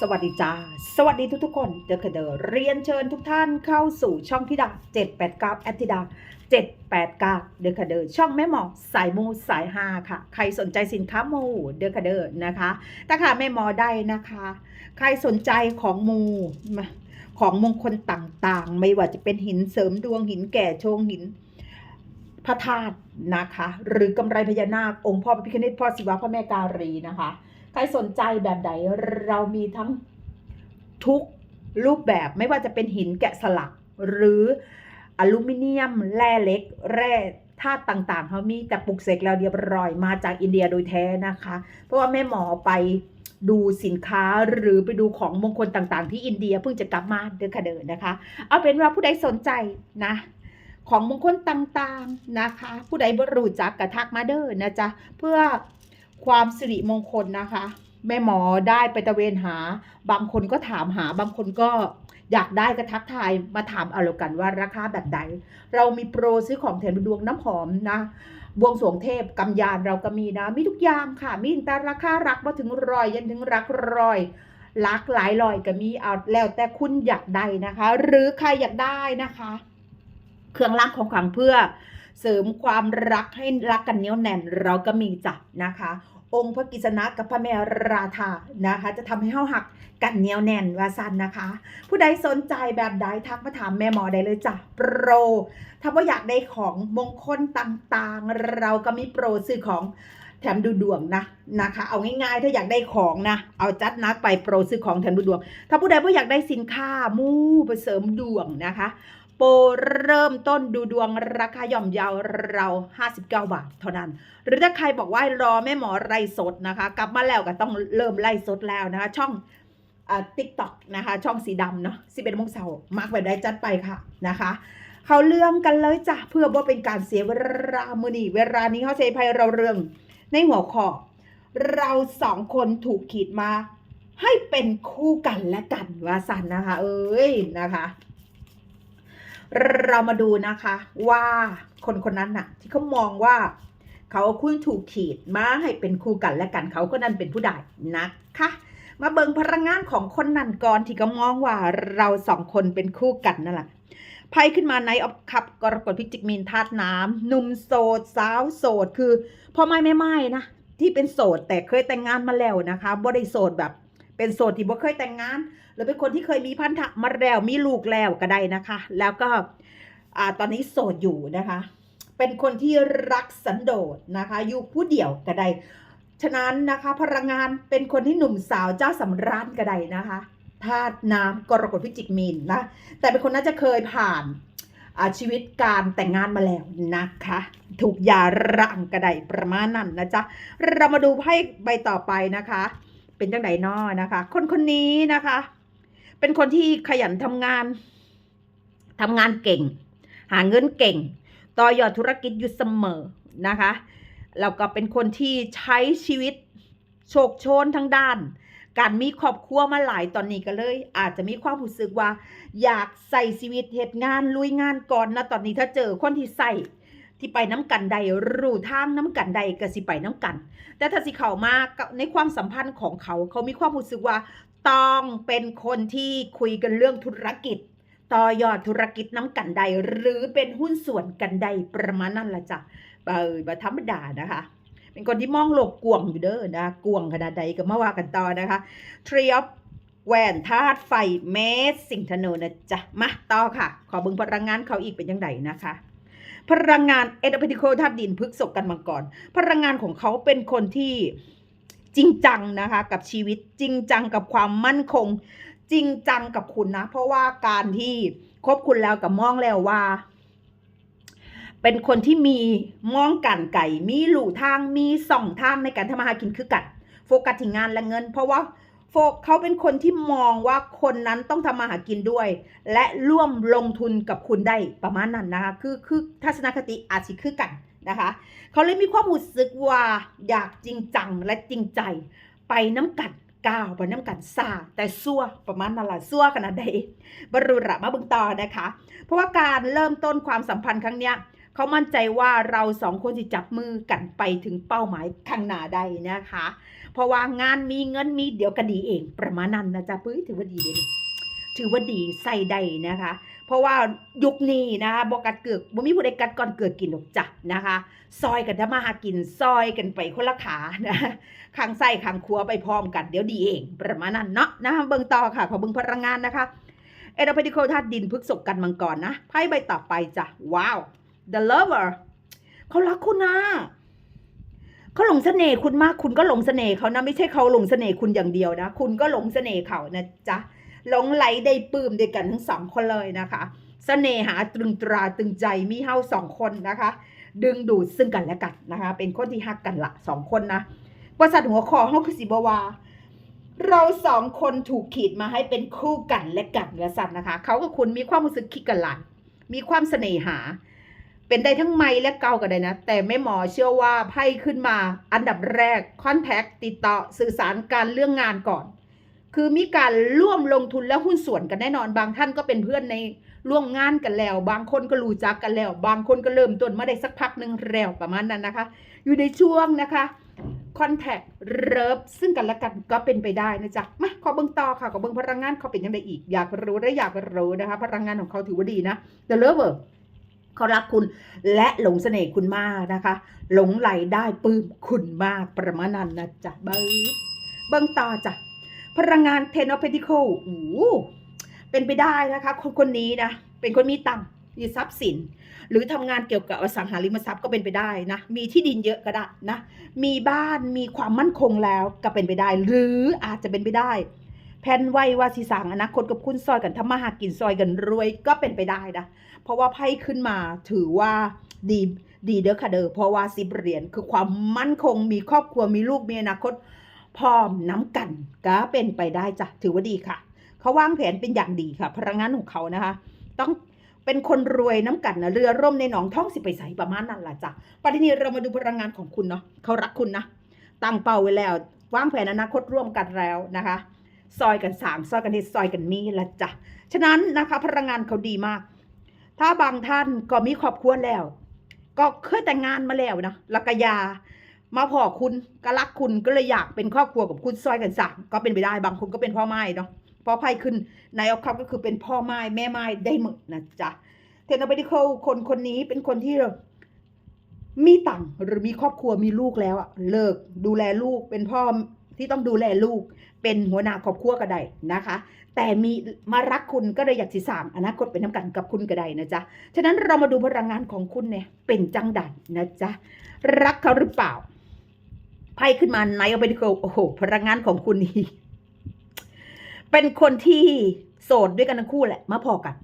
สวัสดีจ้า สวัสดีทุกทุกๆคนเดอะคเดอร์เรียนเชิญทุกท่านเข้าสู่ช่องธิดา789แอดธิดา789เดอะคเดอร์ช่องแม่หมอสายมูสายฮาค่ะ ใครสนใจสินค้ามูเดอะคเดอร์นะคะถ้าค่ะแม่หมอได้นะคะ ใครสนใจของมูมาของมงคลต่างๆ ไม่ว่าจะเป็นหินเสริมดวงหินแก่โชงหินพระธาตุนะคะ หรือกำไรพญานาคองค์พ่อพระพิฆเนศพ่อศิวะพระแม่การีนะคะ ครสนใจแบบไหนเรามีทั้งทุกรูปแบบไม่ว่าจะเป็นหินแกะสลักหรืออลูมิเนียม แร่เล็ก แร่ธาตุต่างๆเขามีแต่ปลุกเสกแล้วเรียบร้อยมาจากอินเดียโดยแท้นะคะ เพราะว่าแม่หมอไปดูสินค้าหรือไปดูของมงคลต่างๆ ที่อินเดียเพิ่งจะกลับมาเดินคะเดินนะคะ เอาเป็นว่าผู้ใดสนใจนะ ของมงคลต่างๆนะคะ ผู้ใดบรู้จักกระทักมาเด้อนะจ๊ะเพื่อ ความสิริมงคลนะคะ แม่หมอได้ไปตะเวนหา บางคนก็ถามหา บางคนก็อยากได้ก็ทักทายมาถามเอาแล้วกันว่าราคาแบบใดเรามีโปรซื้อของแถมดวงน้ำหอมนะบวงสรวงเทพกำยานเราก็มีนะ มีทุกอย่างค่ะ มีแต่ราคารักมาถึงรอยยันถึงรักรอยหลากหลายรอยก็มีเอาแล้วแต่คุณอยากได้นะคะ หรือใครอยากได้นะคะ เครื่องรางของขลังเพื่อเสริมความรักให้รักกันเนี้ยวแน่นเราก็มีจัดนะคะ องค์พระกิษณะกับพระแม่ราธานะคะ จะทำให้เฮาหักกันเหนียวแน่นว่าซันนะคะ ผู้ใดสนใจแบบใดทักมาถามแม่หมอได้เลยจ้ะโปร ถ้าว่าอยากได้ของมงคลต่างๆ เราก็มีโปรซื้อของแถมดูดวงนะนะคะ เอาง่ายๆ ถ้าอยากได้ของนะเอาจัดนักไปโปรซื้อของแถมดูดวง ถ้าผู้ใดว่าอยากได้สินค้ามู่ไปเสริมดวงนะคะ โปรเริ่มต้นดูดวงราคาย่อมเยาวเรา 59 บาท เท่านั้น หรือถ้าใครบอกว่ารอแม่หมอไล่สดนะคะ กลับมาแล้วก็ต้องเริ่มไล่สดแล้วนะคะ ช่องอ่าติ๊กต็อกนะคะ ช่องสีดำเนาะ11โมงเช้ามาร์กไว้ได้จัดไปค่ะนะคะเขาเรื่องกันเลยจ้ะเพื่อว่าเป็นการเสียเวลามือนีเวลานี้เขาเซภัยเราเรื่องในหัวข้อเราสองคนถูกขีดมา ให้เป็นคู่กันและกันว่าสันนะคะ เอ้ยนะคะ เรามาดูนะคะว่าคนคนนั้นน่ะ ที่เขามองว่าเขาคุณถูกขีดมาให้เป็นคู่กันและกันเขาก็นั่นเป็นผู้ใดนะคะ มาเบิงพลังงานของคนนั้นก่อนที่เขามองว่าเราสองคนเป็นคู่กันนั่นแหละไพ่ขึ้นมาในออฟคัพกรกฎพิจิกมีนธาตุน้ำหนุ่มโสด สาวโสด คือพ่อไม่แม่ไม่นะ ที่เป็นโสดแต่เคยแต่งงานมาแล้วนะคะบ่ได้โสดแบบ เป็นโสดที่บ่เคยแต่งงาน หรือเป็นคนที่เคยมีพันธะมาแล้วมีลูกแล้วก็ได้นะคะ แล้วก็อตอนนี้โสดอยู่นะคะ เป็นคนที่รักสันโดษนะคะ อยู่ผู้เดียวก็ได้ฉะนั้นนะคะพลังงานเป็นคนที่หนุ่มสาวเจ้าสำราญก็ได้นะคะธาตุน้ำกรกฎพิจิกมีนนะแต่เป็นคนน่าจะเคยผ่านชีวิตการแต่งงานมาแล้วนะคะ ถูกยาร่างกระไดประมาณนั้นนะจ๊ะ เรามาดูไพ่ใบต่อไปนะคะ เป็นจังไดนอนะคะ คนคนนี้นะคะ เป็นคนที่ขยันทำงานทำงานเก่ง หาเงินเก่ง ต่อยอดธุรกิจอยู่เสมอนะคะแล้วก็เป็นคนที่ใช้ชีวิตโชคโชนทั้งด้าน การมีครอบครัวมาหลายตอนนี้ก็เลย อาจจะมีความรู้สึกว่า อยากใส่ชีวิตเหตุงานลุยงานก่อนนะตอนนี้ถ้าเจอคนที่ใส่ที่ไปน้ำกันใดรู้ทางน้ำกันใดก็สิไปน้ำกัน แต่ถ้าสิเขามาในความสัมพันธ์ของเขา เขามีความรู้สึกว่า ต้องเป็นคนที่คุยกันเรื่องธุรกิจ ต่อยอดธุรกิจน้ำกันใด หรือเป็นหุ้นส่วนกันใดประมาณนั้นละจ้ะเออบธรรมดานะคะ เป็นคนที่มองโลกกวงอยู่เด้อนะกวงขนาดใดก็มาว่ากันต่อนะคะ Tree of แหวนธาตุไฟเมสสิงธนูนะจ๊ะ มาต่อค่ะ ขอเบิ่งพลังงานเขาอีกเป็นยังไงนะคะพลังงานเอเดพิโคธาตุดินพฤกษกกันมังกรพลังงานของเขาเป็นคนที่ จริงจังนะคะกับชีวิตจริงจังกับความมั่นคง จริงจังกับคุณนะ เพราะว่าการที่คบคุณแล้วกับมองแล้วว่า เป็นคนที่มีมองกันไก่ มีหลู่ทางมีสองทางในการทำมาหากินคือกันโฟกัสที่งานและเงิน เพราะว่าโฟกเขาเป็นคนที่มองว่าคนนั้นต้องทำมาหากินด้วย และร่วมลงทุนกับคุณได้ประมาณนั้นนะคะคือคือทัศนคติอาจสิคือกัน นะคะ เขาเลยมีความรู้สึกว่าอยากจริงจังและจริงใจ ไปน้ำกันก้าวไปน้ำกันซาแต่ซัวประมาณนั้นแหละซัวขนาดใดบรรลุระมาบึงต่อนะคะ เพราะว่าการเริ่มต้นความสัมพันธ์ครั้งเนี้ยเขามั่นใจว่าเราสองคนจะจับมือกันไปถึงเป้าหมายข้างหน้าได้นะคะ เพราะว่างานมีเงินมีเดี๋ยวก็ดีเอง ประมาณนั้นนะจ๊ะปุ้ยถือว่าดีเลยถือว่าดีใส่ได้นะคะ เพราะว่ายุคนี้นะคะบอกกัดเกือกบ่มีผู้ใดกัดก่อนเกิดกินหรอกจ้ะนะคะ ซอยกันทำมาหากินซอยกันไปคนละขานะข้างไส้ข้างครัวไปพร้อมกันเดี๋ยวดีเอง ประมาณนั้นเนาะนะคะเบิ่งต่อค่ะขอเบิ่งพลังงานนะคะเอโดพดิโคธาตุดินพฤกษกกันมังกรนะไพ่ใบต่อไปจ้ะว้าว the lover เขารักคุณนะเขาหลงเสน่ห์คุณมากคุณก็หลงเสน่ห์เขานะไม่ใช่เขาหลงเสน่ห์คุณอย่างเดียวนะ คุณก็หลงเสน่ห์เขานะจ๊ะ หลงไหลได้ปลื้มด้วยกันทั้งสองคนเลยนะคะเสน่หาตรึงตราตรึงใจมีเฮาสองคนนะคะ ดึงดูดซึ่งกันและกันนะคะ เป็นคนที่ฮักกันละสองคนนะประสัตหัวคอเฮาคือสิบวาเราสองคนถูกขีดมาให้เป็นคู่กันและกันและสัตว์นะคะ เขากับคุณมีความรู้สึกคิดกันหลายมีความเสน่หา เป็นได้ทั้งไม่และเกาก็ได้นะ แต่แม่หมอเชื่อว่าไพ่ขึ้นมา อันดับแรกคอนแทคติดต่อสื่อสารการเรื่องงานก่อน คือมีการร่วมลงทุนและหุ้นส่วนกันแน่นอน บางท่านก็เป็นเพื่อนในร่วมงานกันแล้ว บางคนก็รู้จักกันแล้ว บางคนก็เริ่มต้นมาได้สักพักหนึ่งแล้วประมาณนั้นนะคะ อยู่ในช่วงนะคะคอนแทคเริฟซึ่งกันและกันก็เป็นไปได้นะจ๊ะมาขอเบิ้งต่อค่ะขอเบิ้งพลังงานเขาเป็นยังไงอีก อยากรู้และอยากรู้นะคะ พลังงานของเขาถือว่าดีนะ The Lover เขารักคุณและหลงเสน่ห์คุณมากนะคะ หลงไหลได้ปลื้มคุณมากประมาณนั้นนะจ๊ะเบิ้งเบิ้งต่อจ้ะ พลังงาน Ten of Pentacles โอ้เป็นไปได้นะคะ คนคนนี้นะ เป็นคนมีตังค์มีทรัพย์สิน หรือทำงานเกี่ยวกับอสังหาริมทรัพย์ก็เป็นไปได้นะ มีที่ดินเยอะก็ได้นะ มีบ้านมีความมั่นคงแล้วก็เป็นไปได้ หรืออาจจะเป็นไปได้ แผนไว้ว่าสิสร้างอนาคตกับคุณซอยกันทำมาหากินซอยกันรวยก็เป็นไปได้นะ เพราะว่าไพ่ขึ้นมาถือว่าดีดีเด้อค่ะเด้อเพราะว่าสิบเหรียญคือความมั่นคงมีครอบครัวมีลูกมีอนาคต พร้อมน้ำกันก็เป็นไปได้จ้ะถือว่าดีค่ะ เขาวางแผนเป็นอย่างดีค่ะ พลังงานของเขานะคะ ต้องเป็นคนรวยน้ำกันนะเรือร่มในหนองท่องสิไปใส่ประมาณนั้นล่ะจ้ะปัจจุบันเรามาดูพลังงานของคุณเนาะเขารักคุณนะตั้งเป้าไว้แล้ววางแผนอนาคตร่วมกันแล้วนะคะ ซอยกันสามซอยกันเฮซอยกันมีละจ้ะฉะนั้นนะคะพลังงานเขาดีมาก ถ้าบางท่านก็มีครอบครัวแล้ว ก็เคยแต่งงานมาแล้วนะล้วกยา มาพอคุณก็รักคุณก็เลยอยากเป็นครอบครัวกับคุณซอยกันสามก็เป็นไปได้บางคนก็เป็นพ่อไม้เนาะพอไพ่ขึ้นนายออฟคัพก็คือเป็นพ่อไม้แม่ไม้ได้หมดนะจ๊ะเทนอ p ดิเคิลคนคนนี้เป็นคนที่มีตังหรือมีครอบครัวมีลูกแล้วอะเลิกดูแลลูกเป็นพ่อที่ต้องดูแลลูกเป็นหัวหน้าครอบครัวก็ได้นะคะ แต่มีมารักคุณก็เลยอยากสิสามอนาคตเป็นน้ำกันกับคุณก็ได้นะจ๊ะฉะนั้นเรามาดูพลังงานของคุณเนี่ยเป็นจังใดนะจ๊ะรักเขาหรือเปล่า ไพ่ขึ้นมาไนเอาไปดิโอ้โหพลังงานของคุณนี่เป็นคนที่โสดด้วยกันทั้งคู่แหละ มาพอกัน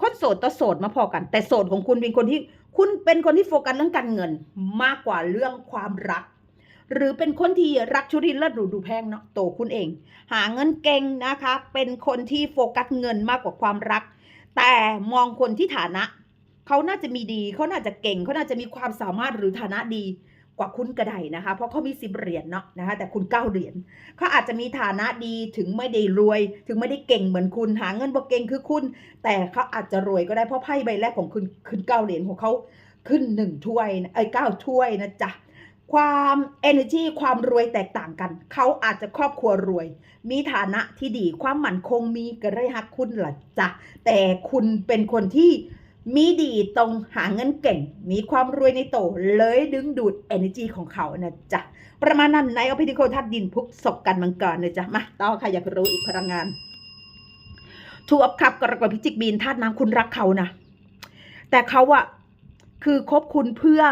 คนโสดต่อโสดมาพอกัน แต่โสดของคุณเป็นคนที่ คุณเป็นคนที่โฟกัสเรื่องการเงิน มากกว่าเรื่องความรัก หรือเป็นคนที่รักชุรินเลิศหรูดูแพงเนาะโตคุณเอง หาเงินเก่งนะคะ เป็นคนที่โฟกัสเงินมากกว่าความรัก แต่มองคนที่ฐานะเขาน่าจะมีดีเขาน่าจะเก่งเขาน่าจะมีความสามารถหรือฐานะดี กว่าคุณก็ไดนะคะ เพราะเขามีสิบเหรียญเนาะนะคะแต่คุณเก้าเหรียญเขาอาจจะมีฐานะดีถึงไม่ได้รวย ถึงไม่ได้เก่งเหมือนคุณหาเงินบ่เก่งคือคุณ แต่เขาอาจจะรวยก็ได้เพราะไพ่ใบแรกของคุณขึ้นเก้าเหรียญของเขาขึ้นหนึ่งถ้วยไอ้ยเก้าถ้วยนะจ๊ะความ energy ความรวยแตกต่างกัน เขาอาจจะครอบครัวรวย มีฐานะที่ดีความมั่นคงมีกระไรฮักคุณล่ะจ้ะแต่คุณเป็นคนที่ มีดีตรงหาเงินเก่ง มีความรวยในโต เลยดึงดูด energy ของเขานะจ๊ะ ประมาณนั้นในอพิธีโคทัดดินพุกศกกันมังกรนะจ๊ะ มาต่อค่ะอยากรู้อีกพลังงานทูอัพคับกรกฎพิจิกบีนธาตุน้ำคุณรักเขานะ แต่เขาอะคือคบคุณเพื่อ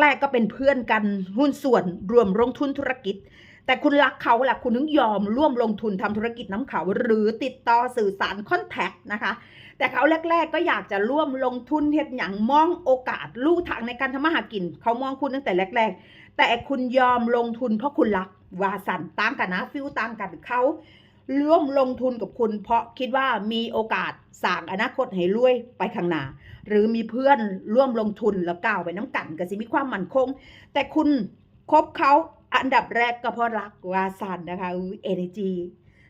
แรก ๆ ก็เป็นเพื่อนกันหุ้นส่วนรวมลงทุนธุรกิจ แต่คุณรักเขาแหละคุณถึงยอมร่วมลงทุนทำธุรกิจน้ำเขา หรือติดต่อสื่อสารคอนแทคนะคะ แต่เขาแรก ๆ ก็อยากจะร่วมลงทุนเฮ็ดอย่างมองโอกาสลู่ทางในการทำมาหากิน เขามองคุณตั้งแต่แรก ๆ แต่คุณยอมลงทุนเพราะคุณรักวาสันต่างกันนะฟิลต่างกันเขาร่วมลงทุนกับคุณ เพราะคิดว่ามีโอกาสสร้างอนาคตให้รวยไปข้างหน้าหรือมีเพื่อนร่วมลงทุนแล้วก้าวไปน้ำกันก็สิมีความมั่นคง แต่คุณคบเขา อันดับแรกก็เพราะรักวาสันนะคะเอเนจี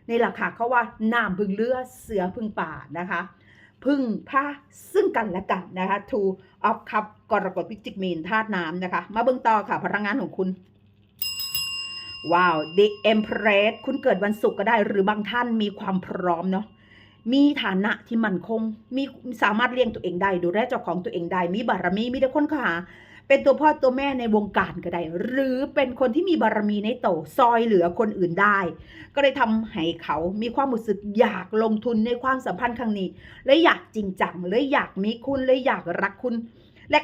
ในหลักค่ะเขาว่าน้ำพึ่งเลือเสือพึ่งป่านะคะพึ่งผ้าซึ่งกันและกันนะคะ two of cup กรกฎพิจิกมีนธาตุน้ำนะคะ มาเบิ่งต่อค่ะพลังงานของคุณ ว้าว The Empress คุณเกิดวันศุกร์ก็ได้หรือบางท่านมีความพร้อมเนาะมีฐานะที่มั่นคง มีสามารถเลี้ยงตัวเองได้ ดูแลเจ้าของตัวเองได้ มีบารมี มีแต่คนขา เป็นตัวพ่อตัวแม่ในวงการก็ได้ หรือเป็นคนที่มีบารมีในโตซอยเหลือคนอื่นได้ ก็เลยทำให้เขามีความรู้สึกอยากลงทุนในความสัมพันธ์ครั้งนี้ และอยากจริงจังเลยอยากมีคุณเลยอยากรักคุณ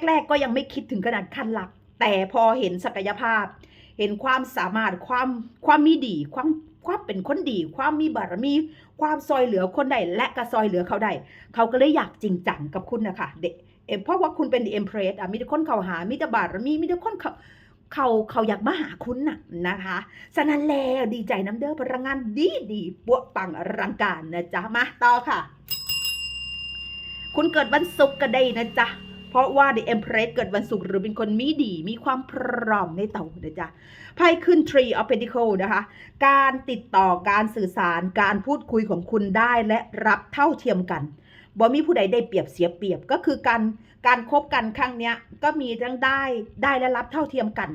แรก ๆ ก็ยังไม่คิดถึงขนาดขั้นรัก แต่พอเห็นศักยภาพ เห็นความสามารถความความมีดีความความเป็นคนดี ความมีบารมี ความซอยเหลือคนใดและกระซอยเหลือเขาได้ เขาก็เลยอยากจริงจังกับคุณนะคะเด็ก เพราะว่าคุณเป็นดีเอ็มเพรสอะมีแต่คนเขาหา มีแต่บารมีมีแต่คนเขาเขาเขาอยากมาหาคุณน่ะนะคะฉะนั้นแล้วดีใจน้ำเด้อพลังงานดีดีปวปังอลังการนะจ๊ะมาต่อค่ะ คุณเกิดวันศุกร์ก็ได้นะจ๊ะเพราะว่า The Empress เกิดวันศุกร์หรือเป็นคนมีดี มีความพร้อมในเต่านะจ๊ะไพ่ขึ้น Tree of Pentacles นะคะ การติดต่อการสื่อสารการพูดคุยของคุณได้และรับเท่าเทียมกัน บ่มีผู้ใดได้เปรียบเสียเปรียบก็คือการการคบกันครั้งเนี้ยก็มีทั้งได้ได้และรับเท่าเทียมกัน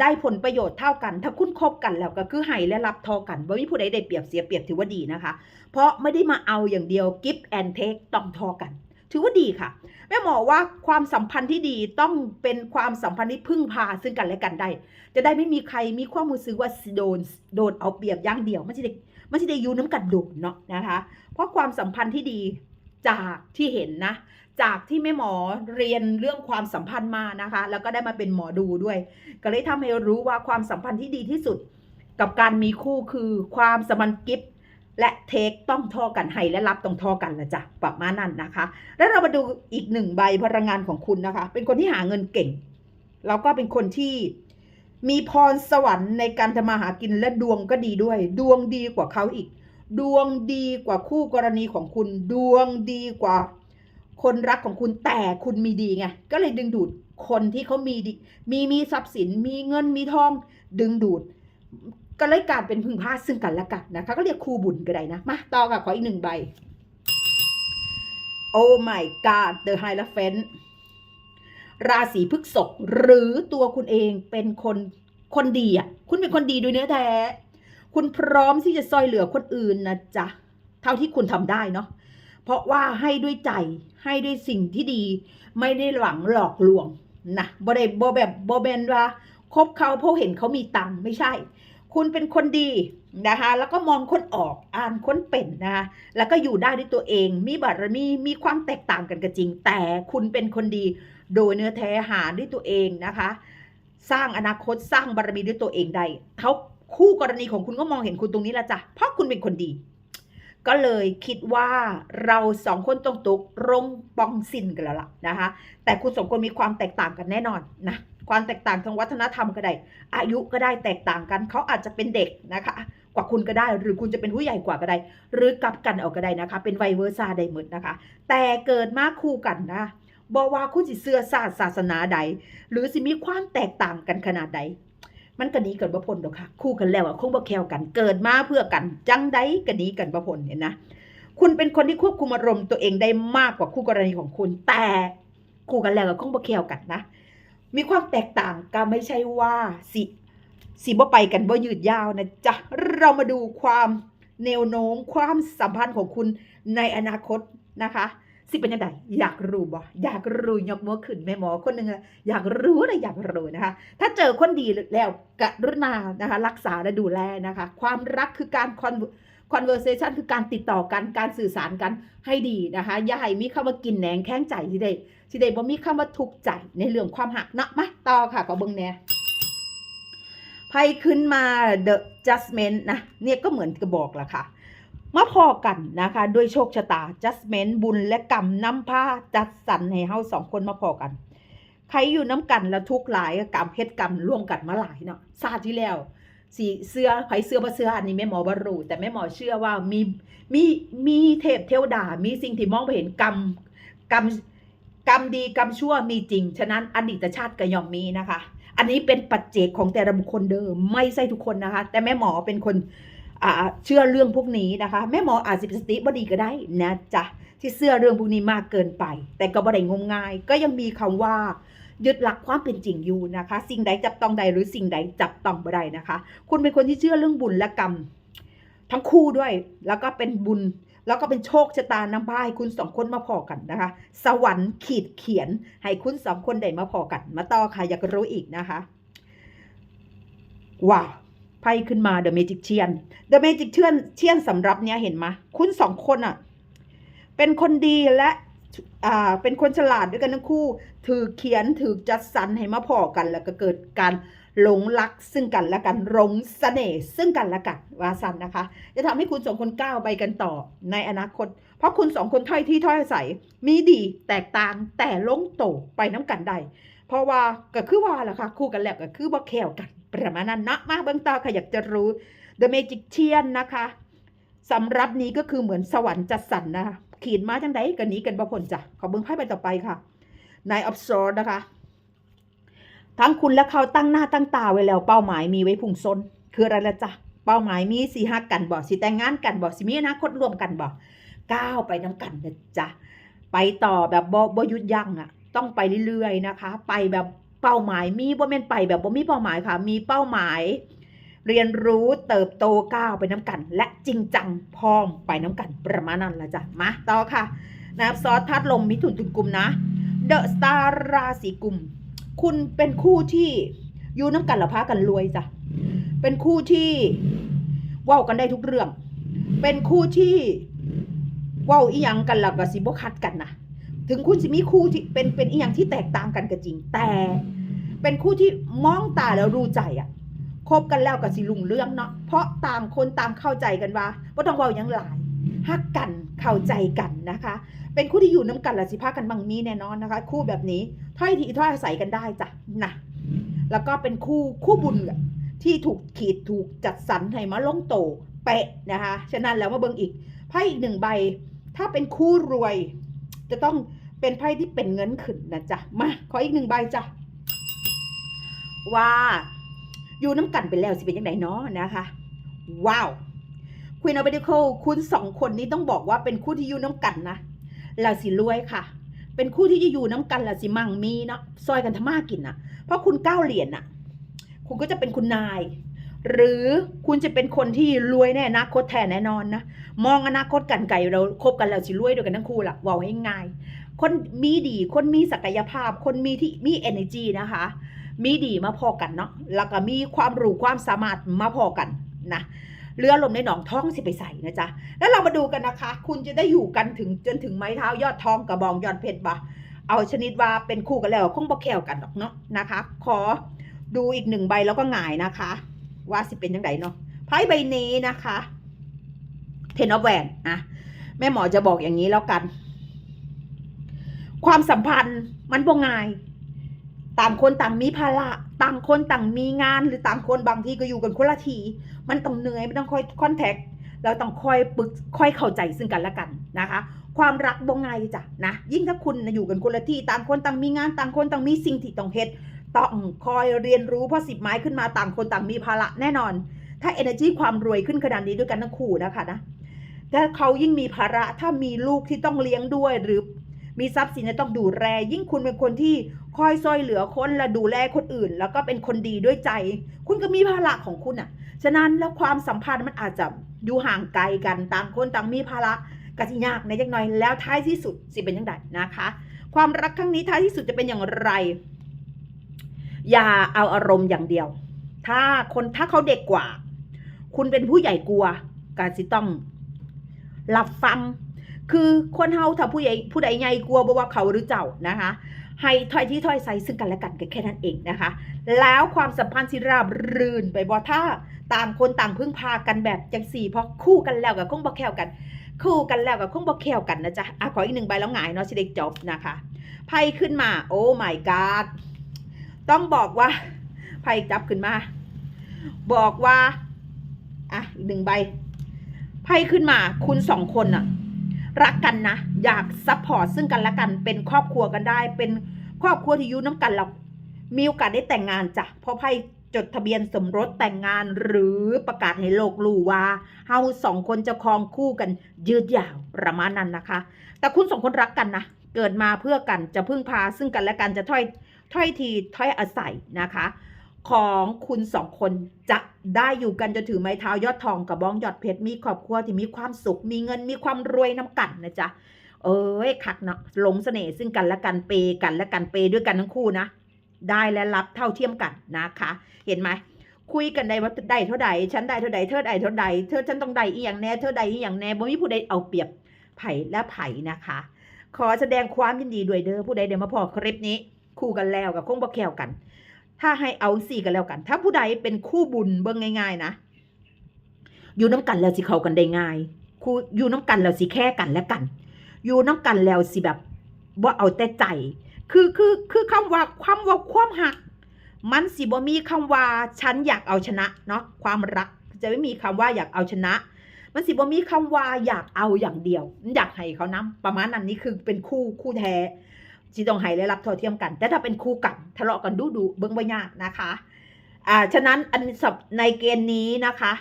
ได้ผลประโยชน์เท่ากัน ถ้าคุณคบกันแล้วก็คือให้และรับเท่ากันบ่มีผู้ใดได้เปรียบเสียเปรียบถือว่าดีนะคะ เพราะไม่ได้มาเอาอย่างเดียว give and take ต้องทอกันถือว่าดีค่ะแม่หมอว่าความสัมพันธ์ที่ดีต้องเป็นความสัมพันธ์ที่พึ่งพาซึ่งกันและกันได้ จะได้ไม่มีใครมีความรู้สึกว่าโดนโดนเอาเปรียบอย่างเดียวไม่ใช่ได้ม่ใช่ได้ยูน้ำกัดโดนเนาะนะคะ เพราะความสัมพันธ์ที่ดี จากที่เห็นนะ จากที่แม่หมอเรียนเรื่องความสัมพันธ์มานะคะ แล้วก็ได้มาเป็นหมอดูด้วย ก็เลยทำให้รู้ว่าความสัมพันธ์ที่ดีที่สุด กับการมีคู่คือความสมันกิฟและเทคต้องทอกันให้และรับต้องทอกันละจ้ะประมาณนั้นนะคะ แล้วเรามาดูอีกหนึ่งใบพลังงานของคุณนะคะ เป็นคนที่หาเงินเก่ง แล้วก็เป็นคนที่มีพรสวรรค์ในการทำมาหากินและดวงก็ดีด้วย ดวงดีกว่าเขาอีก ดวงดีกว่าคู่กรณีของคุณ ดวงดีกว่า คนรักของคุณแต่คุณมีดีไงก็เลยดึงดูดคนที่เขามีดีมีมีทรัพย์สินมีเงินมีทอง ดึงดูดก็เลยการเป็นพึ่งพาซึ่งกันและกันนะคะก็เรียกคู่บุญก็ได้นะมาต่อกับขออีกหนึ่งใบ โอ้ my god the hierophant ราศีพฤษภหรือตัวคุณเองเป็นคนคนดีอะ คุณเป็นคนดีโดยเนื้อแท้ คุณพร้อมที่จะซอยเหลือคนอื่นนะจ๊ะ เท่าที่คุณทำได้เนาะ เพราะว่าให้ด้วยใจให้ด้วยสิ่งที่ดี ไม่ได้หวังหลอกลวงนะบ่ได้บ่แบบบ่แบนว่าคบเขาเพราะเห็นเขามีตังค์ไม่ใช่ คุณเป็นคนดีนะคะ แล้วก็มองคนออกอ่านคนเป็นนะคะแล้วก็อยู่ได้ด้วยตัวเอง มีบารมีมีความแตกต่างกันก็จริง แต่คุณเป็นคนดีโดยเนื้อแท้หาด้วยตัวเองนะคะ สร้างอนาคตสร้างบารมีด้วยตัวเองได้เขา คู่กรณีของคุณก็มองเห็นคุณตรงนี้ละจ้ะ เพราะคุณเป็นคนดี ก็เลยคิดว่าเราสองคนต้องตกรงปองสินกันแล้วล่ะนะคะ แต่คุณสองคนมีความแตกต่างกันแน่นอนนะ ความแตกต่างทางวัฒนธรรมก็ได้ อายุก็ได้แตกต่างกัน เขาอาจจะเป็นเด็กนะคะ กว่าคุณก็ได้ หรือคุณจะเป็นผู้ใหญ่กว่าก็ได้ หรือกลับกันเอาก็ได้นะคะ เป็นไวเวอร์ซาได้หมดนะคะ แต่เกิดมาคู่กันนะบอกว่าคุณสิเสื้อศาสตร์ศาสนาใด หรือสิมีความแตกต่างกันขนาดใด มันก็หนีกันบ่พ้นดอกค่ะ คู่กันแล้วอะคงบ่แควกันเกิดมาเพื่อกัน จังใดก็หนีกันบ่พ้นเห็นนะคุณเป็นคนที่ควบคุมอารมณ์ตัวเองได้มากกว่าคู่กรณีของคุณ แต่คู่กันแล้วก็คงบ่แควกันนะ มีความแตกต่างก็ไม่ใช่ว่าสิสิบ่ไปกันบ่ยืดยาวนะจ๊ะเรามาดูความแนวโน้มความสัมพันธ์ของคุณในอนาคตนะคะ สิเป็นยังไงอยากรู้บ่อยากรู้ยกมือขึ้นแม่หมอคนหนึ่งอะอยากรู้นะอยากรู้นะคะ ถ้าเจอคนดีแล้วกรุณานะคะ รักษาและดูแลนะคะ ความรักคือการ con- conversation คือการติดต่อกันการสื่อสารกันให้ดีนะคะ อย่าให้มีคำว่ากินแหนงแข้งใจที่ใดที่ใดบ่มีคำว่าทุกข์ใจในเรื่องความหักนะมาต่อค่ะก็เบิ่งแหน่ไพ่ขึ้นมา the judgment นะเนี่ยก็เหมือนกระบอกละค่ะ มาพอกันนะคะ ด้วยโชคชะตา judgment บุญและกรรมน้ำพาจัดสรรให้เฮาสองคนมาพอกัน ใครอยู่น้ำกันแล้วทุกหลายกรรมเฮ็ดกรรมร่วมกันมาหลายเนาะชาที่แล้วสีเสื้อไผเสื้อบ่เสื้ออันนี้แม่หมอบ่รู้แต่แม่หมอเชื่อว่ามีมีมีเทพเทวดา มีสิ่งที่มองไปเห็นกรรมกรรมกรรมดีกรรมชั่วมีจริง ฉะนั้นอดีตชาติก็ย่อมมีนะคะ อันนี้เป็นปัจเจกของแต่ละบุคคลเดิมไม่ใช่ทุกคนนะคะ แต่แม่หมอเป็นคน เชื่อเรื่องพวกนี้นะคะ แม่หมออาจจะเป็นสติบดีก็ได้นะจ๊ะที่เชื่อเรื่องพวกนี้มากเกินไป แต่ก็บ่ได้งมงาย ก็ยังมีคำว่ายึดหลักความเป็นจริงอยู่นะคะ สิ่งใดจับต้องใดหรือสิ่งใดจับต้องบ่ได้นะคะ คุณเป็นคนที่เชื่อเรื่องบุญและกรรม ทั้งคู่ด้วย แล้วก็เป็นบุญแล้วก็เป็นโชคชะตานำพาให้คุณสองคนมาพอกันนะคะ สวรรค์ขีดเขียน ให้คุณสองคนได้มาพอกัน มาต่อค่ะอยากรู้อีกนะคะว้าว ไพ่ขึ้นมา The Magician The Magician เชียนสำรับเนี้ยเห็นไหมคุณสองคนอะ เป็นคนดีและอ่าเป็นคนฉลาดด้วยกันทั้งคู่ ถือเขียนถือจัดสรรให้มาพอกัน แล้วก็เกิดการหลงรักซึ่งกันและกันหลงเสน่ห์ซึ่งกันและกันวาสันนะคะ จะทำให้คุณสองคนก้าวไปกันต่อในอนาคต เพราะคุณสองคนถ้อยที่ถ้อยอาศัยมีดีแตกต่างแต่ลงโตไปน้ำกันได้ เพราะว่าก็คือว่าล่ะค่ะ คู่กันแล้วก็คือบ่แควกันประมาณนั้นนะมาเบื้องต่อค่ะอยากจะรู้ The Magician นะคะสำหรับนี้ก็คือเหมือนสวรรค์จัดสรรนะคะขีดมาจังใดกันนี้กันบ่พ้นจ้ะขอเบื้องไพ่ใบต่อไปค่ะนายออฟซอร์นะคะ ทั้งคุณและเขาตั้งหน้าตั้งตาไว้แล้วเป้าหมายมีไว้พุ่งซนคืออะไรละจ๊ะเป้าหมายมีสีหักกันบ่สิแต่งงานกันบ่สิมีอนาคตร่วมกันบ่ก้าวไปน้ำกันนะจ๊ะไปต่อแบบบ่บ่ยุดยั้งอะ ต้องไปเรื่อยๆนะคะ ไปแบบเป้าหมายมีบ่แม่นไปแบบบ่มีเป้าหมายค่ะ มีเป้าหมาย เรียนรู้เติบโตก้าวไปน้ำกัน และจริงจังพร้อมไปน้ำกันประมาณนั้นละจ้ะมาต่อค่ะนะครับซอสทัดลมมิถุนตุลกุมนะเดอะสตาร์ราศีกุมคุณเป็นคู่ที่อยู่น้ำกันและพากันรวยจ้ะเป็นคู่ที่ว้ากันได้ทุกเรื่อง เป็นคู่ที่ว้าอีหยังกันแล้วก็สิบ่คัดกันนะ ถึงคุณจะมีคู่ที่เป็นเป็นอีหยังที่แตกต่างกันก็จริง แต่เป็นคู่ที่มองตาแล้วรู้ใจอะคบกันแล้วก็สิลุงเรื่องเนาะเพราะต่างคนต่างเข้าใจกันว่าบ่ต้องเว้าหยังหลายฮักกันเข้าใจกันนะคะ เป็นคู่ที่อยู่น้ำกันและสิพากันบังมีแน่นอนนะคะ คู่แบบนี้ถ้อยทีถ้อยอาศัยกันได้จ้ะนะแล้วก็เป็นคู่คู่บุญที่ถูกขีดถูกจัดสรรให้มาลงโตเป๊ะนะคะ ฉะนั้นแล้วมาเบิ่งอีกไพ่อีกหนึ่งใบ ถ้าเป็นคู่รวย จะต้อง เป็นไพ่ที่เป็นเงินขึ้นนะจ๊ะ มา ขออีกหนึ่งใบจ้ะ ว่าอยู่น้ำกันไปแล้วสิเป็นยังไงเนาะนะคะ ว้าว Queen of Pentacles คุณสองคนนี้ต้องบอกว่าเป็นคู่ที่อยู่น้ำกันนะเราสิรวยค่ะ เป็นคู่ที่จะอยู่น้ำกันเราสิมั่งมีเนาะซอยกันทำมากินนะเพราะคุณเก้าเหรียญน่ะ คุณก็จะเป็นคุณนาย หรือคุณจะเป็นคนที่รวยแน่นาคตแทนแน่นอนนะมองอนาคตกันไกลเราคบกันแล้วสิรวยด้วยกันทั้งคู่ละว่าให้ง่าย คนมีดี คนมีศักยภาพ คนมีที่มี energy นะคะ มีดีมาพอกันเนาะแล้วก็มีความรู้ความสามารถมาพอกันนะเรือลมในหนองท้องสิไปใส่นะจ๊ะ แล้วเรามาดูกันนะคะ คุณจะได้อยู่กันถึงจนถึงไม้เท้ายอดทองกระบองยอดเพชรบ่เอาชนิดว่าเป็นคู่กันแล้วคงบ่แควกันหรอกเนาะนะคะ ขอดูอีกหนึ่งใบแล้วก็หงายนะคะ ว่าสิเป็นยังไงเนาะไพ่ใบนี้นะคะ เทนอฟแวนอะแม่หมอจะบอกอย่างนี้แล้วกัน ความสัมพันธ์มันบ่ง่าย ต่างคนต่างมีภาระต่างคนต่างมีงาน หรือต่างคนบางทีก็อยู่กันคนละที มันต้องเหนื่อยมันต้องคอยคอนแทคเราต้องคอยปรึกคอยเข้าใจซึ่งกันและกันนะคะ ความรักบ่ง่ายจ้ะนะยิ่งถ้าคุณอยู่กันคนละที่ต่างคนต่างมีงานต่างคนต่างมีสิ่งที่ต้องเฮ็ดต้องคอยเรียนรู้เพราะสิบไม้ขึ้นมาต่างคนต่างมีภาระแน่นอน ถ้า energy ความรวยขึ้นขนาดนี้ด้วยกันทั้งคู่นะคะนะถ้าเขายิ่งมีภาระถ้ามีลูกที่ต้องเลี้ยงด้วย หรือ มีทรัพย์สินที่ต้องดูแลยิ่งคุณเป็นคนที่คอยซอยเหลือคนและดูแลคนอื่น แล้วก็เป็นคนดีด้วยใจ คุณก็มีภาระของคุณอะ ฉะนั้นแล้วความสัมพันธ์มันอาจจะอยู่ห่างไกลกันต่างคนต่างมีภาระกสิยากในจักหน่อยแล้วท้ายที่สุดสิเป็นยังไงนะคะ ความรักครั้งนี้ท้ายที่สุดจะเป็นอย่างไร อย่าเอาอารมณ์อย่างเดียว ถ้าคนถ้าเขาเด็กกว่า คุณเป็นผู้ใหญ่กลัวการสิต้องรับฟัง คือคนเฮาถ้าผู้ใหญ่ผู้ใดใหญ่กลัวบ่ว่าเขาหรือเจ้านะคะ ให้ถ้อยที่ถ้อยใส่ซึ่งกันและกันแค่นั้นเองนะคะ แล้วความสัมพันธ์สิราบรื่นไปบ่ถ้าต่างคนต่างพึ่งพากันแบบจังสี่เพราะคู่กันแล้วกับคงบ่แควกัน คู่กันแล้วกับคงบ่แควกันนะจ๊ะอะขออีกหนึ่งใบแล้วหงายเนาะสิเด็กจบนะคะไพ่ขึ้นมา โอ้ my god ต้องบอกว่าไพ่จับขึ้นมา บอกว่าอะอีกหนึ่งใบไพ่ขึ้นมา คุณสองคนน่ะ รักกันนะ อยากซัพพอร์ตซึ่งกันและกัน เป็นครอบครัวกันได้ เป็นครอบครัวที่ยู่น้ำกันเรา มีโอกาสได้แต่งงานจ้ะ เพราะไพ่จดทะเบียนสมรสแต่งงานหรือประกาศให้โลกรู้ว่าเฮาสองคนจะครองคู่กันยืดยาวประมาณนั้นนะคะ แต่คุณสองคนรักกันนะ เกิดมาเพื่อกันจะพึ่งพาซึ่งกันและกันจะถ้อยถ้อยทีถ้อยอาศัยนะคะ ของคุณสองคนจะได้อยู่กันจนถือไม้เท้ายอดทองกับบ้องยอดเพชรมีครอบครัวที่มีความสุข มีเงินมีความรวยน้ำกันนะจ๊ะเอ้ยคักเนาะหลงเสน่ห์ซึ่งกันและกันเปย์กันและกันเปย์ด้วยกันทั้งคู่นะ ได้และรับเท่าเทียมกันนะคะ เห็นไหมคุยกันได้ว่าได้เท่าใดฉันได้เท่าใดเธอได้เท่าใดเธอฉันต้องได้อีอย่างแน่เธอได้อีอย่างแน่บ่มีผู้ใดเอาเปรียบไผ่และไผ่นะคะ ขอแสดงความยินดีด้วยเด้อผู้ใดเดี๋ยวมาพอคลิปนี้ คู่กันแล้วกับคงบ่แควกัน ถ้าให้เอาสี่กันแล้วกัน ถ้าผู้ใดเป็นคู่บุญเบิ่งง่าย ๆ นะอยู่น้ำกันแล้วสิเข้ากันได้ง่ายคู่อยู่น้ำกันแล้วสิแค่กันและกัน อยู่น้ำกันแล้วสิแบบว่าเอาแต่ใจ คือคือคือคำว่าความว่าความหัก มันสิบ่มีคำว่าฉันอยากเอาชนะเนาะความรักจะไม่มีคำว่าอยากเอาชนะมันสิบ่มีคำว่าอยากเอาอย่างเดียว อยากให้เขานํประมาณนั้นนี่คือเป็นคู่คู่แท้ สิต้องให้และรับเท่าเทียมกัน แต่ถ้าเป็นคู่กันทะเลาะกันดูดูเบิ่งบ่ยากนะคะอ่าฉะนั้นอันสับในเกณฑ์นี้นะคะ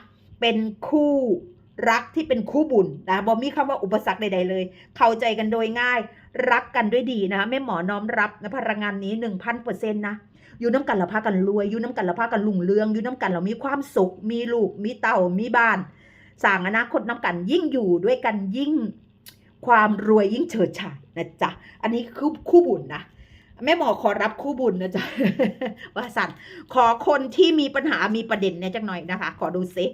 เป็นคู่รักที่เป็นคู่บุญนะบ่มีคำว่าอุปสรรคใดๆเลย เข้าใจกันโดยง่าย รักกันด้วยดีนะคะแม่หมอน้อมรับนะพลังงานนี้หนึ่งพันเปอร์เซ็นต์นะอยู่น้ำกันเราพากันรวยอยู่น้ำกันเราพากันลุ่งเรืองอยู่น้ำกันเรามีความสุข มีลูกมีเต่ามีบ้านสร้างอนาคตน้ำกันยิ่งอยู่ด้วยกันยิ่ง ความรวยยิ่งเฉิดฉายนะจ๊ะ อันนี้คือคู่บุญนะ แม่หมอขอรับคู่บุญนะจ๊ะว่าสันขอคนที่มีปัญหามีประเด็นเนี่ยจักหน่อยนะคะ ขอดูซิ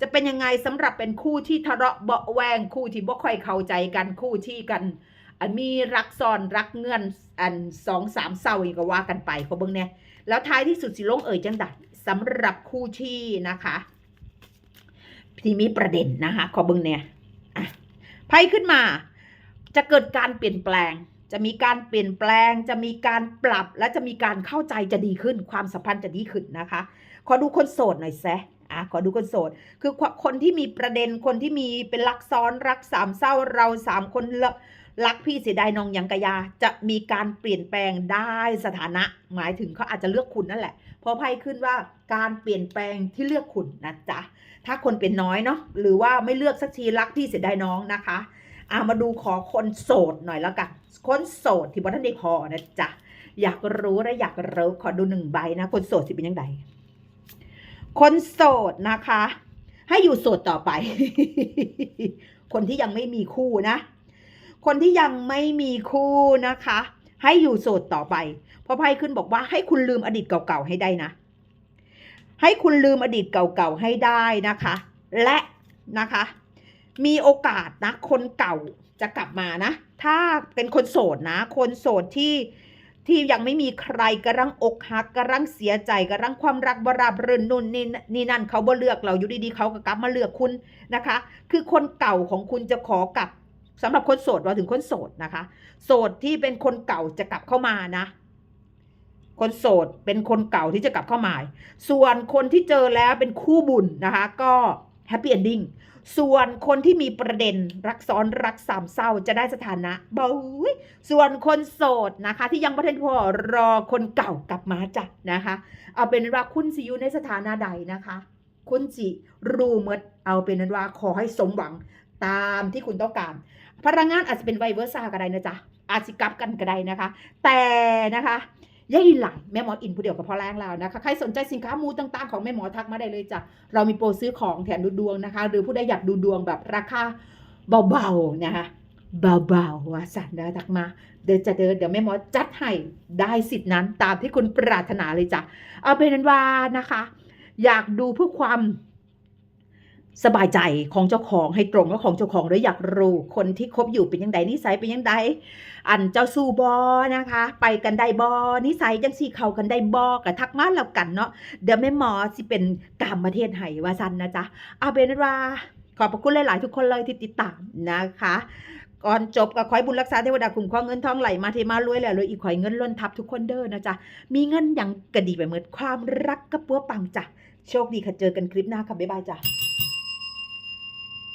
จะเป็นยังไงสำหรับเป็นคู่ที่ทะเลาะเบาะแวงคู่ที่บ่ค่อยเข้าใจกันคู่ที่กันอันมีรักซ้อนรักเงื่อนอันสองสามเศร้าอีกก็ว่ากันไปขาเบิ่งเนี่ยแล้วท้ายที่สุดสิลงเอ่ยจังไดสำหรับคู่ที่นะคะที่มีประเด็นนะคะขอเบิ่งเนี่ยไพ่ขึ้นมา จะเกิดการเปลี่ยนแปลง จะมีการเปลี่ยนแปลง จะมีการปรับ และจะมีการเข้าใจจะดีขึ้น ความสัมพันธ์จะดีขึ้นนะคะ ขอดูคนโสดหน่อยแซะอะขอดูคนโสด คือคนที่มีประเด็น คนที่มีเป็นรักซ้อนรักสามเศร้าเราสามคนละรักพี่เสียดายน้องยังกะยา จะมีการเปลี่ยนแปลงได้สถานะ หมายถึงเขาอาจจะเลือกคุณนั่นแหละเพราะไพ่ขึ้นว่าการเปลี่ยนแปลงที่เลือกคุณนะจ๊ะ ถ้าคนเป็นน้อยเนาะ หรือว่าไม่เลือกสักทีรักพี่เสียดายน้องนะคะ อ่ามาดูขอคนโสดหน่อยแล้วกัน คนโสดที่บนท่านได้พอนะจ๊ะ อยากรู้และอยากรู้ขอดูหนึ่งใบนะ คนโสดสิเป็นยังไงคนโสดนะคะ ให้อยู่โสดต่อไป คนที่ยังไม่มีคู่นะ คนที่ยังไม่มีคู่นะคะ ให้อยู่โสดต่อไป เพราะไพ่ขึ้นบอกว่าให้คุณลืมอดีตเก่าๆให้ได้นะ ให้คุณลืมอดีตเก่าๆให้ได้นะคะ และนะคะ มีโอกาสนะ คนเก่าจะกลับมานะ ถ้าเป็นคนโสดนะ คนโสดที่ที่ยังไม่มีใครกระรังอกหักกระรังเสียใจกระรังความรักบราบรื่นนุ่นนี่นี่นั่นเขาบ่เลือกเราอยู่ดีๆเขาก็กลับมาเลือกคุณนะคะ คือคนเก่าของคุณจะขอกลับสำหรับคนโสดว่าถึงคนโสดนะคะ โสดที่เป็นคนเก่าจะกลับเข้ามานะ คนโสดเป็นคนเก่าที่จะกลับเข้ามา ส่วนคนที่เจอแล้วเป็นคู่บุญนะคะ ก็ แฮปปี้เอนดิ้งส่วนคนที่มีประเด็นรักซ้อนรักสามเศร้าจะได้สถานะเบาส่วนคนโสดนะคะ ที่ยังไม่ทันพอรอคนเก่ากลับมาจ้ะนะคะ เอาเป็นว่าคุณสิอยู่ในสถานะใดนะคะ คุณสิรู้หมดเอาเป็นนั้นว่าขอให้สมหวังตามที่คุณต้องการ พลังงานอาจจะเป็นไวเวอร์ซ่าก็ได้นะจ๊ะอาจจะกลับกันก็ได้นะคะ แต่นะคะ ย่ายหลังแม่หมออินผู้เดียวกับพ่อแรงเรานะคะใครสนใจสินค้ามูต่างๆ ของแม่หมอทักมาได้เลยจ้ะเรามีโปรซื้อของแถมดูดวงนะคะ หรือผู้ใดอยากดูดวงแบบราคาเบาๆนะคะเบาๆว่าสันได้ทักมา เดี๋ยวจะเดินเดี๋ยวแม่หมอจัดให้ได้สิทธินั้นตามที่คุณปรารถนาเลยจ้ะเอาเป็นนั้นว่านะคะ อยากดูเพื่อความ สบายใจของเจ้าของให้ตรงกับของเจ้าของด้วยอยากรู้คนที่คบอยู่เป็นยังไงนิสัยเป็นยังไงอันเจ้าสู้บอนะคะ ไปกันได้บอนิสัยจังสี่เขากันได้บอกะทักมาแล้วกันเนาะเดี๋ยวแม่หมอสิเป็นกามประเทศไห้ว่าซันนะจ๊ะเอาเป็นว่าขอบพระคุณหลาย ๆ ทุกคนเลยที่ติดตามนะคะ ก่อนจบก็ขอให้บุญรักษาเทวดาคุ้มครองเงินทองไหลมาเทมารวยแหละรวยอีกขอให้เงินล้นทับทุกคนเด้อนะจ๊ะมีเงินอย่างกระดีไปเหมือนความรักกระปัวปังจ้ะโชคดีค่ะเจอกันคลิปหน้าค่ะบ๊ายบายจ้ะ